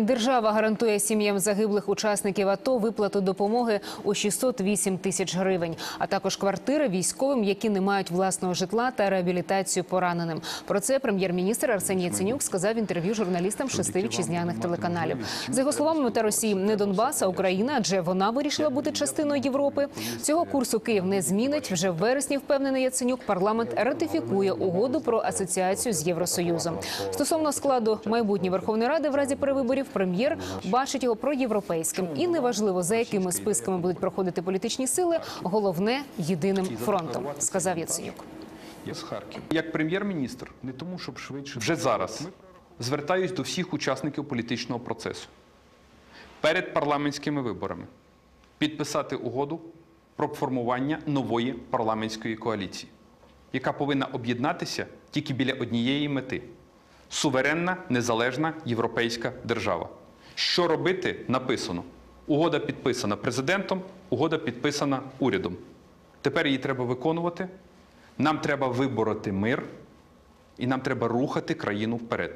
Держава гарантує сім'ям загиблих учасників АТО виплату допомоги у 608 тисяч гривень, а також квартири військовим, які не мають власного житла та реабілітацію пораненим. Про це прем'єр-міністр Арсеній Яценюк сказав в інтерв'ю журналістам шести вітчизняних телеканалів. За його словами, мета Росії не Донбас, а Україна, адже вона вирішила бути частиною Європи. Цього курсу Київ не змінить. Вже в вересні, впевнений Яценюк, парламент ратифікує угоду про асоціацію з Євросоюзом. Стосовно складу майбутньої Верховної Ради в разі перевиборів, прем'єр бачить його проєвропейським. І неважливо, за якими списками будуть проходити політичні сили, головне єдиним фронтом, сказав Яценюк. Я з Харків. Як прем'єр-міністр Не тому, щоб швидше вже зараз звертаюсь до всіх учасників політичного процесу перед парламентськими виборами підписати угоду про формування нової парламентської коаліції, яка повинна об'єднатися тільки біля однієї мети суверенна, незалежна європейська держава. Що робити, написано. Угода підписана президентом, угода підписана урядом. Тепер її треба виконувати. Нам треба вибороти мир, і нам треба рухати країну вперед.